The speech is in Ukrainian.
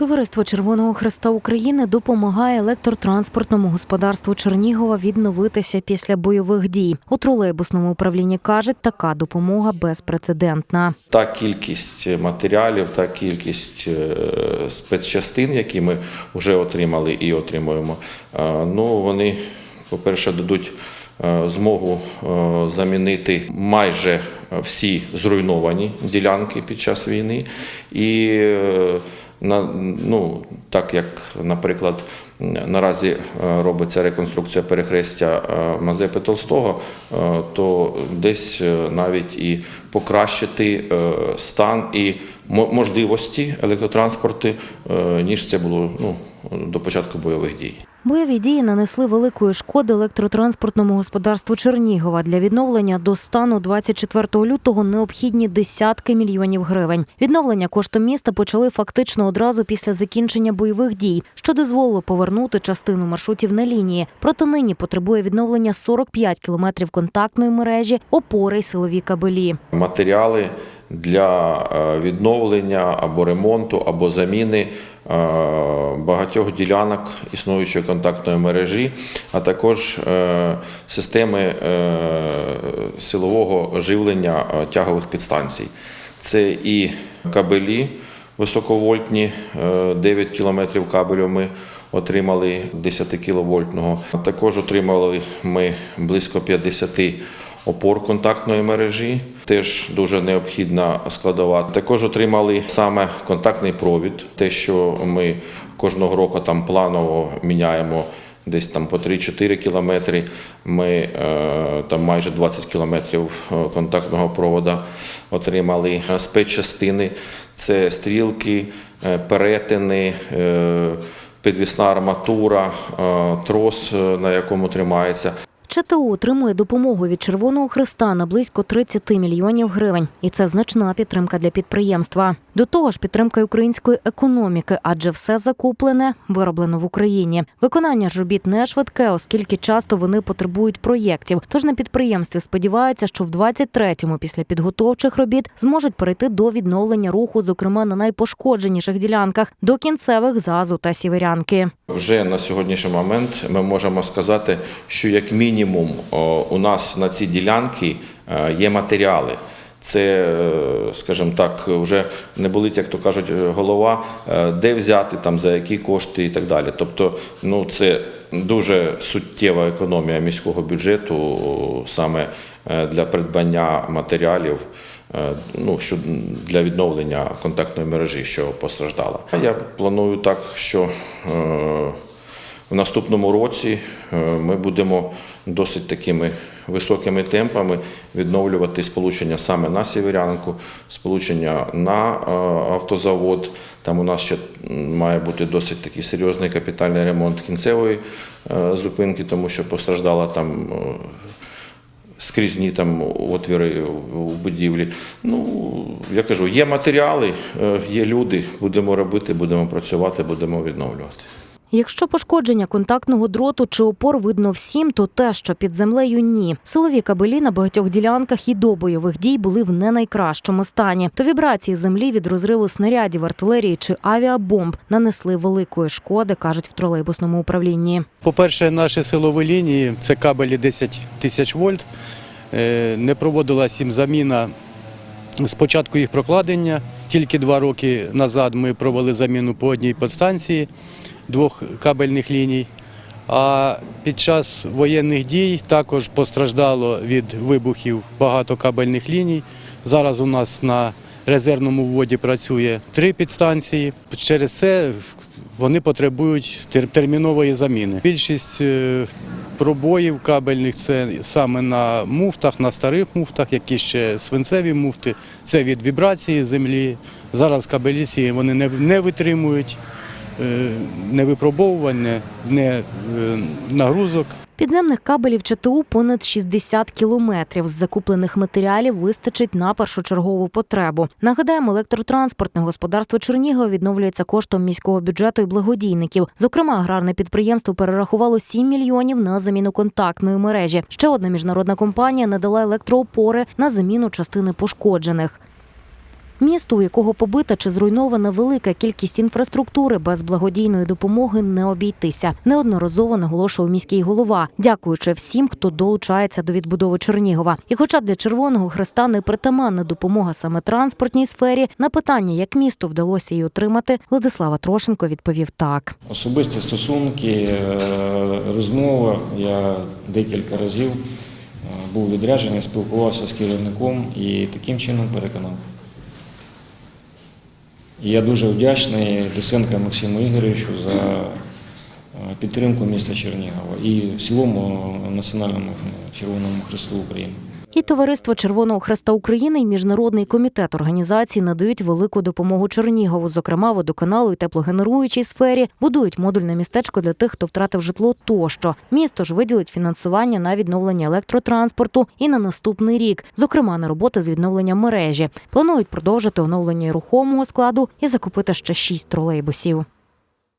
Товариство Червоного Хреста України допомагає електротранспортному господарству Чернігова відновитися після бойових дій. У тролейбусному управлінні кажуть, така допомога безпрецедентна. Та кількість матеріалів, та кількість е, спецчастин, які ми вже отримали і отримуємо, е, ну вони, по-перше, дадуть е, змогу замінити майже всі зруйновані ділянки під час війни. І на, ну, так як, наприклад, наразі е, робиться реконструкція перехрестя е, Мазепи Толстого, е, то десь навіть і покращити стан і мо- можливості електротранспорту, ніж це було ну, до початку бойових дій. Бойові дії нанесли великої шкоди електротранспортному господарству Чернігова. Для відновлення до стану 24 лютого необхідні десятки мільйонів гривень. Відновлення коштом міста почали фактично одразу після закінчення бойових дій, що дозволило повернути частину маршрутів на лінії. Проте нині потребує відновлення 45 кілометрів контактної мережі, опори й силові кабелі. матеріали для е, відновлення або ремонту, або заміни багатьох ділянок існуючої контактної мережі, а також е, системи е, силового живлення е, тягових підстанцій. Це і кабелі високовольтні, е, 9 кілометрів кабелю ми отримали 10 кіловольтного. Також отримали ми близько 50 опор контактної мережі, теж дуже необхідна складова. Також отримали саме контактний провід, те, що ми кожного року там планово міняємо. Десь там по 3-4 кілометри. Ми е, там майже 20 кілометрів е, контактного провода отримали. Е, Спецчастини це стрілки, перетини, підвісна арматура, трос, на якому тримається. ЧТУ отримує допомогу від Червоного Христа на близько 30 мільйонів гривень, і це значна підтримка для підприємства. До того ж, підтримка української економіки, адже все закуплене вироблено в Україні. Виконання ж робіт не швидке, оскільки часто вони потребують проєктів. Тож на підприємстві сподіваються, що в 23-му після підготовчих робіт зможуть перейти до відновлення руху, зокрема на найпошкодженіших ділянках до кінцевих зазу та сіверянки. Вже на сьогоднішній момент ми можемо сказати, що як мінімум у нас на ці ділянки е, є матеріали. Це, е, скажімо так, вже не болить, як то кажуть, е, голова, е, де взяти, там, за які кошти і так далі. Тобто, ну, це дуже суттєва економія міського бюджету саме для придбання матеріалів ну, що для відновлення контактної мережі, що постраждала. Я планую так, що в наступному році е, ми будемо досить такими високими темпами відновлювати сполучення саме на Сєвєрянку, сполучення на е, автозавод. Там у нас ще має бути досить такий серйозний капітальний ремонт кінцевої е, зупинки, тому що постраждала там. скрізні там отвіри у будівлі. Ну, я кажу, є матеріали, є люди, будемо робити, будемо працювати, будемо відновлювати. Якщо пошкодження контактного дроту чи опор видно всім, то те, що під землею ні. Силові кабелі на багатьох ділянках і до бойових дій були в не найкращому стані. То вібрації землі від розриву снарядів, артилерії чи авіабомб нанесли великої шкоди, кажуть в тролейбусному управлінні. По-перше, наші силові лінії це кабелі 10 тисяч вольт. Е, Не проводилась їм заміна з початку їх прокладення. Тільки два роки назад ми провели заміну по одній подстанції двох кабельних ліній. А під час воєнних дій також постраждало від вибухів багато кабельних ліній. Зараз у нас на резервному вводі працює три підстанції. Через це вони потребують термінової заміни. Більшість е, пробоїв кабельних це саме на муфтах, на старих муфтах, які ще свинцеві муфти. Це від вібрації землі. Зараз кабелі вони не, витримують не випробовування, не е, нагрузок. Підземних кабелів ЧТУ понад 60 кілометрів. З закуплених матеріалів вистачить на першочергову потребу. Нагадаємо, електротранспортне господарство Чернігова відновлюється коштом міського бюджету і благодійників. Зокрема, аграрне підприємство перерахувало 7 мільйонів на заміну контактної мережі. Ще одна міжнародна компанія надала електроопори на заміну частини пошкоджених. Місто, у якого побита чи зруйнована велика кількість інфраструктури, без благодійної допомоги не обійтися. Неодноразово наголошував міський голова, дякуючи всім, хто долучається до відбудови Чернігова. І, хоча для Червоного Хреста не притаманна допомога саме транспортній сфері, на питання, як місту вдалося її отримати, Владислава Трошенко відповів так. Особисті стосунки, е, розмова. Я декілька разів е, був відряджений, спілкувався з керівником і таким чином переконав. Я дуже вдячний Десенка Максиму Ігоровичу за е, підтримку міста Чернігова і в цілому Національному Червоному Христу України. І товариство Червоного Хреста України і міжнародний комітет організації надають велику допомогу Чернігову, зокрема водоканалу і теплогенеруючій сфері, будують модульне містечко для тих, хто втратив житло. Тощо місто ж виділить фінансування на відновлення електротранспорту і на наступний рік, зокрема на роботи з відновлення мережі. Планують продовжити оновлення рухомого складу і закупити ще шість тролейбусів.